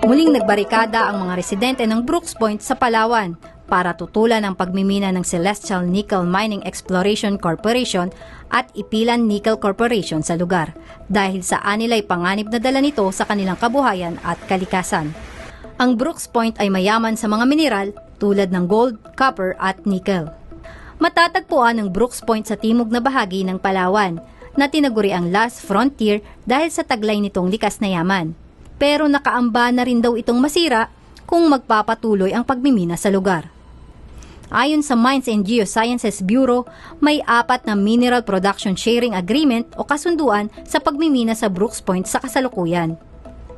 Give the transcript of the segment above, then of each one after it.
Muling nagbarikada ang mga residente ng Brooks Point sa Palawan para tutulan ang pagmimina ng Celestial Nickel Mining Exploration Corporation at Ipilan Nickel Corporation sa lugar dahil sa anilay panganib na dala nito sa kanilang kabuhayan at kalikasan. Ang Brooks Point ay mayaman sa mga mineral tulad ng gold, copper at nickel. Matatagpuan ang Brooks Point sa timog na bahagi ng Palawan na tinaguri ang last frontier dahil sa taglay nitong likas na yaman. Pero nakaamba na rin daw itong masira kung magpapatuloy ang pagmimina sa lugar. Ayon sa Mines and Geosciences Bureau, may apat na Mineral Production Sharing Agreement o kasunduan sa pagmimina sa Brooks Point sa kasalukuyan.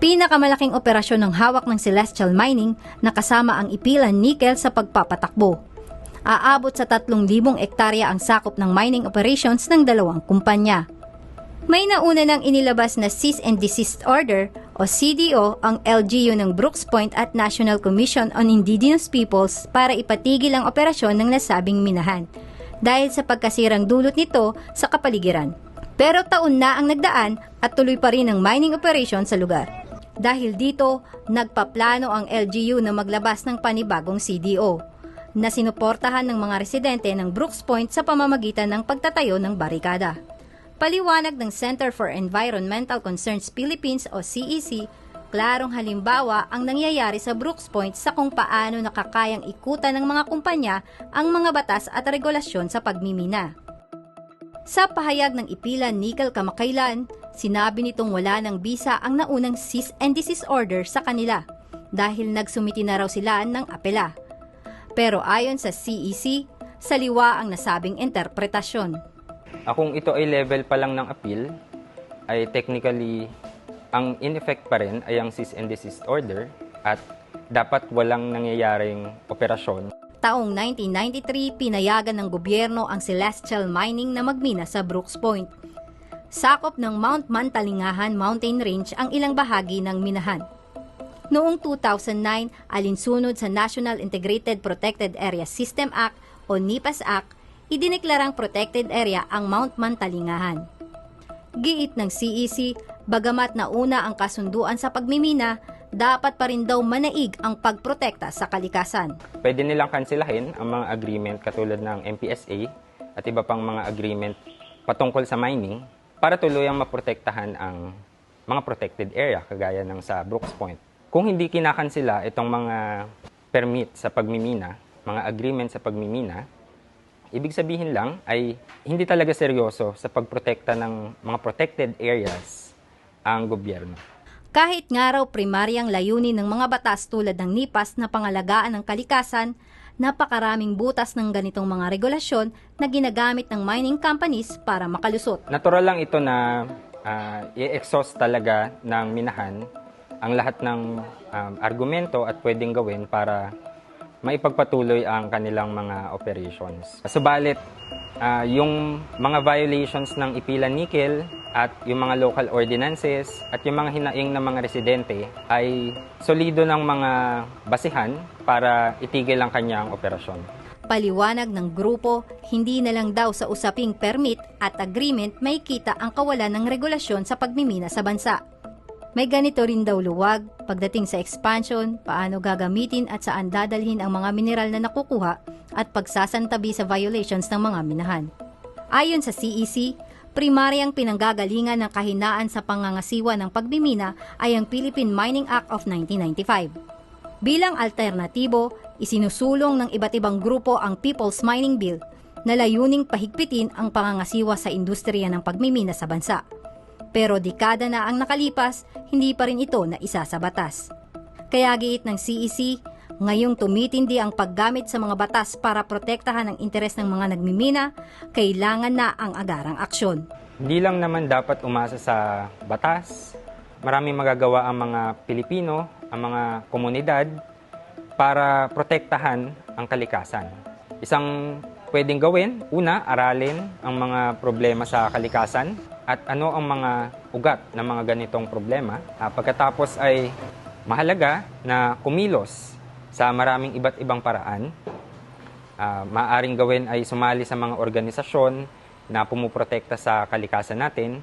Pinakamalaking operasyon ng hawak ng Celestial Mining na kasama ang ipilan nickel sa pagpapatakbo. Aabot sa 3,000 ektarya ang sakop ng mining operations ng dalawang kumpanya. May nauna nang inilabas na Cease and Desist Order o CDO ang LGU ng Brooks Point at National Commission on Indigenous Peoples para ipatigil ang operasyon ng nasabing minahan dahil sa pagkasirang dulot nito sa kapaligiran. Pero taon na ang nagdaan at tuloy pa rin ang mining operation sa lugar. Dahil dito, nagpaplano ang LGU na maglabas ng panibagong CDO na sinuportahan ng mga residente ng Brooks Point sa pamamagitan ng pagtatayo ng barikada. Paliwanag ng Center for Environmental Concerns Philippines o CEC, klarong halimbawa ang nangyayari sa Brooks Point sa kung paano nakakayang ikutan ng mga kumpanya ang mga batas at regulasyon sa pagmimina. Sa pahayag ng Ipilan Nickel kamakailan, sinabi nitong wala ng bisa ang naunang cease and desist order sa kanila dahil nagsumiti na raw sila ng apela. Pero ayon sa CEC, saliwa ang nasabing interpretasyon. Kung ito ay level pa lang ng appeal, ay technically, ang in effect pa rin ay ang cease and desist order at dapat walang nangyayaring operasyon. Taong 1993, pinayagan ng gobyerno ang Celestial Mining na magmina sa Brooks Point. Sakop ng Mount Mantalingahan Mountain Range ang ilang bahagi ng minahan. Noong 2009, alinsunod sa National Integrated Protected Area System Act o NIPAS Act, idineklarang protected area ang Mount Mantalingahan. Giit ng CEC, bagamat nauna ang kasunduan sa pagmimina, dapat pa rin daw manaig ang pagprotekta sa kalikasan. Pwede nilang kansilahin ang mga agreement katulad ng MPSA at iba pang mga agreement patungkol sa mining para tuluyang maprotektahan ang mga protected area kagaya ng sa Brooks Point. Kung hindi kinakansila itong mga permit sa pagmimina, mga agreement sa pagmimina, ibig sabihin lang ay hindi talaga seryoso sa pagprotekta ng mga protected areas ang gobyerno. Kahit nga raw primaryang layunin ng mga batas tulad ng NIPAS na pangalagaan ng kalikasan, napakaraming butas ng ganitong mga regulasyon na ginagamit ng mining companies para makalusot. Natural lang ito na ah, i-exhaust talaga ng minahan ang lahat ng um, argumento at pwedeng gawin para maipagpatuloy ang kanilang mga operations. Subalit, ah, yung mga violations ng Ipilan Nickel at yung mga local ordinances at yung mga hinaing ng mga residente ay solido ng mga basihan para itigil ang kanyang operasyon. Paliwanag ng grupo, hindi na lang daw sa usaping permit at agreement may kita ang kawalan ng regulasyon sa pagmimina sa bansa. May ganito rin daw luwag pagdating sa expansion, paano gagamitin at saan dadalhin ang mga mineral na nakukuha at pagsasantabi sa violations ng mga minahan. Ayon sa CEC, primaryang pinanggagalingan ng kahinaan sa pangangasiwa ng pagmimina ay ang Philippine Mining Act of 1995. Bilang alternatibo, isinusulong ng iba't ibang grupo ang People's Mining Bill na layuning pahigpitin ang pangangasiwa sa industriya ng pagmimina sa bansa. Pero dekada na ang nakalipas, hindi pa rin ito na isa sa batas. Kaya giit ng CEC, ngayong tumitindi ang paggamit sa mga batas para protektahan ang interes ng mga nagmimina, kailangan na ang agarang aksyon. Hindi lang naman dapat umasa sa batas. Maraming magagawa ang mga Pilipino, ang mga komunidad para protektahan ang kalikasan. Isang pwedeng gawin, una, aralin ang mga problema sa kalikasan at ano ang mga ugat ng mga ganitong problema. Ah, pagkatapos ay mahalaga na kumilos sa maraming iba't ibang paraan. Ah, maaring gawin ay sumali sa mga organisasyon na pumuprotekta sa kalikasan natin